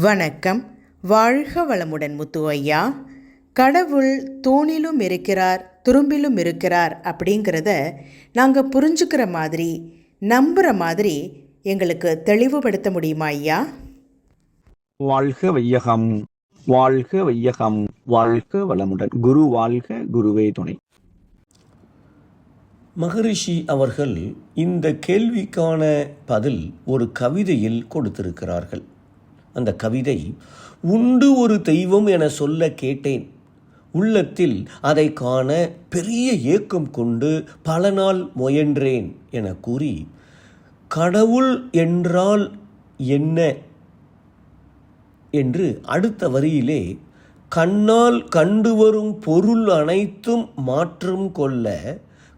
வணக்கம். வாழ்க வளமுடன் முத்து ஐயா கடவுள் தூணிலும் இருக்கிறார் துரும்பிலும் இருக்கிறார் அப்படிங்கிறத நாங்கள் புரிஞ்சுக்கிற மாதிரி நம்புகிற மாதிரி எங்களுக்கு தெளிவுபடுத்த முடியுமா ஐயா? வாழ்க வையகம் வாழ்க வையகம் வாழ்க வளமுடன். குரு வாழ்க குருவே துணை. மகரிஷி அவர்கள் இந்த கேள்விக்கான பதில் ஒரு கவிதையில் கொடுத்திருக்கிறார்கள். அந்த கவிதை உண்டு ஒரு தெய்வம் என சொல்ல கேட்டேன். உள்ளத்தில் அதை காண பெரிய ஏக்கம் கொண்டு பல நாள் முயன்றேன் என கூறி கடவுள் என்றால் என்ன? என்று அடுத்த வரியிலே கண்ணால் கண்டு வரும் பொருள் அனைத்தும் மாற்றம் கொள்ள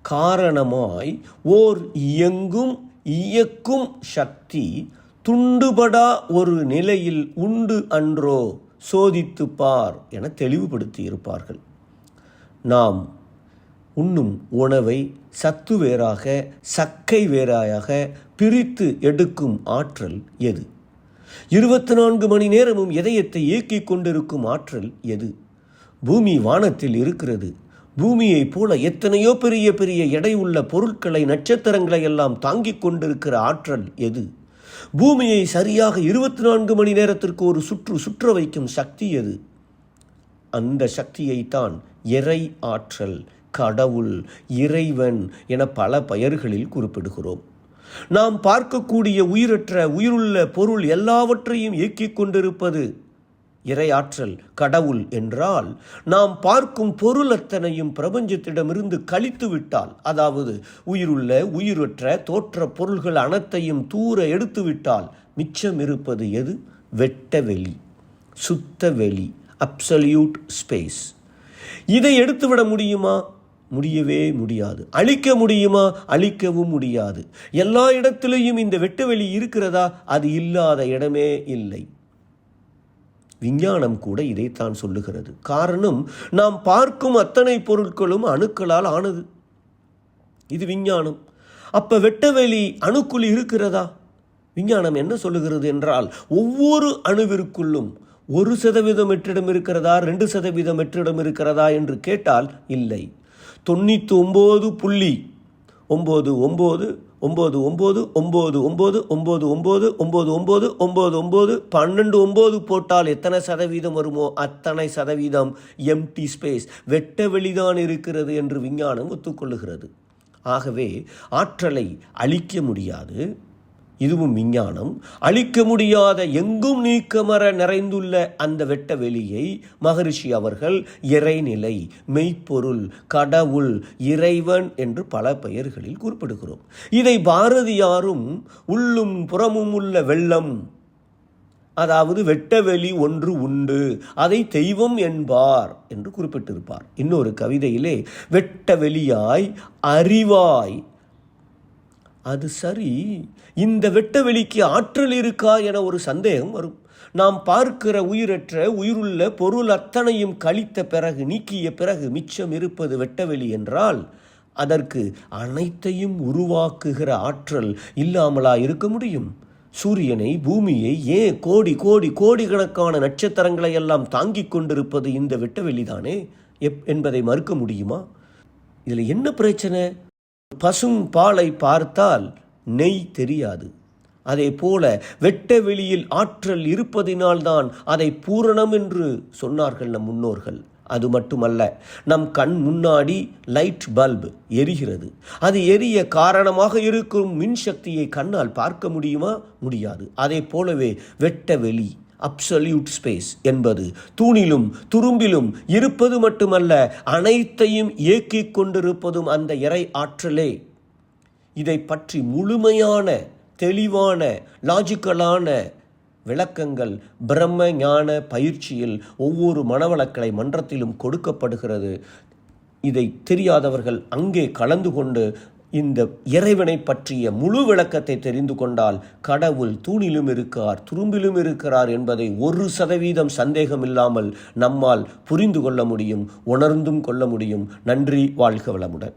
காரணமாய் ஓர் இயங்கும் இயக்கும் சக்தி துண்டுபடா ஒரு நிலையில் உண்டு அன்றோ சோதித்து பார் என தெளிவுபடுத்தி இருப்பார்கள் நாம் உண்ணும் உணவை சத்து வேறாக சக்கை வேறாயாக பிரித்து எடுக்கும் ஆற்றல் எது? இருபத்தி நான்கு மணி நேரமும் இதயத்தை இயக்கிக் கொண்டிருக்கும் ஆற்றல் எது? பூமி வானத்தில் இருக்கிறது. பூமியைப் போல எத்தனையோ பெரிய பெரிய எடை உள்ள பொருட்களை நட்சத்திரங்களை எல்லாம் தாங்கிக் கொண்டிருக்கிற ஆற்றல் எது? பூமியை சரியாக இருபத்தி நான்கு மணி நேரத்திற்கு ஒரு சுற்று சுற்ற வைக்கும் சக்தி எது? அந்த சக்தியைத்தான் இறை ஆற்றல் கடவுள் இறைவன் என பல பெயர்களில் குறிப்பிடுகிறோம். நாம் பார்க்கக்கூடிய உயிரற்ற உயிருள்ள பொருள் எல்லாவற்றையும் இயக்கிக் கொண்டிருப்பது இறையாற்றல் கடவுள் என்றால் நாம் பார்க்கும் பொருள் அத்தனையும் பிரபஞ்சத்திடமிருந்து கழித்து விட்டால் அதாவது உயிருள்ள உயிரற்ற தோற்ற பொருள்கள் அனைத்தையும் தூர எடுத்துவிட்டால் மிச்சம் இருப்பது எது? வெட்ட வெளி சுத்த வெளி அப்சல்யூட் ஸ்பேஸ் இதை எடுத்துவிட முடியுமா? முடியவே முடியாது. அழிக்க முடியுமா? அழிக்கவும் முடியாது. எல்லா இடத்திலையும் இந்த வெட்டவெளி இருக்கிறதா? அது இல்லாத இடமே இல்லை. விஞ்ஞானம் கூட இதைத்தான் சொல்லுகிறது. காரணம் நாம் பார்க்கும் அத்தனை பொருட்களும் அணுக்களால் ஆனது. இது விஞ்ஞானம். அப்ப வெட்டவெளி அணுக்குள் இருக்கிறதா? விஞ்ஞானம் என்ன சொல்லுகிறது என்றால் ஒவ்வொரு அணுவிற்குள்ளும் ஒரு சதவீதம் வெற்றிடம் இருக்கிறதா? ரெண்டு சதவீதம் வெற்றிடம் இருக்கிறதா என்று கேட்டால் இல்லை. தொண்ணூற்றி ஒம்பது புள்ளி ஒம்பது ஒம்பது ஒம்பது ஒம்பது ஒம்பது ஒம்பது ஒம்பது ஒம்பது ஒம்பது ஒம்பது ஒம்பது ஒம்பது பன்னெண்டு ஒம்பது போட்டால் எத்தனை சதவீதம் வருமோ அத்தனை சதவீதம் எம்டி ஸ்பேஸ் வெட்ட வெளிதான் இருக்கிறது என்று விஞ்ஞானம் ஒத்துக்கொள்ளுகிறது ஆகவே ஆற்றலை அழிக்க முடியாது இதுவும் விஞ்ஞானம். அழிக்க முடியாத எங்கும் நீக்கமர நிறைந்துள்ள அந்த வெட்ட வெளியை மகரிஷி அவர்கள் இறைநிலை மெய்ப்பொருள் கடவுள் இறைவன் என்று பல பெயர்களில் குறிப்பிடுகிறோம். இதை பாரதியாரும் உள்ளும் புறமும் உள்ள வெள்ளம் அதாவது வெட்டவெளி ஒன்று உண்டு அதை தெய்வம் என்பார் என்று குறிப்பிட்டிருப்பார். இன்னொரு கவிதையிலே வெட்டவெளியாய் அறிவாய் அது சரி. இந்த வெட்டவெளிக்கு ஆற்றல் இருக்கா என ஒரு சந்தேகம் வரும். நாம் பார்க்கிற உயிரற்ற உயிருள்ள பொருள் அத்தனையும் கழித்த பிறகு நீக்கிய பிறகு மிச்சம் இருப்பது வெட்டவெளி என்றால் அதற்கு அனைத்தையும் உருவாக்குகிற ஆற்றல் இல்லாமலா இருக்க முடியும்? சூரியனை பூமியை ஏன் கோடி கோடி கோடிக்கணக்கான நட்சத்திரங்களை எல்லாம் தாங்கிக் கொண்டிருப்பது இந்த வெட்டவெளிதானே? எப் என்பதை மறுக்க முடியுமா? இதில் என்ன பிரச்சனை? பசும் பாலை பார்த்தால் நெய் தெரியாது. அதே போல வெட்ட வெளியில் ஆற்றல் இருப்பதினால்தான் அதை பூரணம் என்று சொன்னார்கள் நம் முன்னோர்கள். அது மட்டுமல்ல நம் கண் முன்னாடி லைட் பல்ப் எரிகிறது. அது எரிய காரணமாக இருக்கும் மின்சக்தியை கண்ணால் பார்க்க முடியுமா? முடியாது. அதே போலவே வெட்ட வெளி அப்சல்யூட் ஸ்பேஸ் என்பது. தூணிலும் துரும்பிலும் இருப்பது மட்டுமல்ல அனைத்தையும் இயக்கிக் கொண்டிருப்பதும் அந்த இறை ஆற்றலே. இதை பற்றி முழுமையான தெளிவான லாஜிக்கலான விளக்கங்கள் பிரம்ம ஞான பயிற்சியில் ஒவ்வொரு மனவளக்கலை மன்றத்திலும் கொடுக்கப்படுகிறது. இதை தெரியாதவர்கள் அங்கே கலந்து கொண்டு இந்த இறைவனை பற்றிய முழு விளக்கத்தை தெரிந்து கொண்டால் கடவுள் தூணிலும் இருக்கார் துரும்பிலும் இருக்கிறார் என்பதை ஒரு சதவீதம் சந்தேகம் இல்லாமல் நம்மால் புரிந்து கொள்ள முடியும் உணர்ந்தும் கொள்ள முடியும். நன்றி வாழ்க வளமுடன்.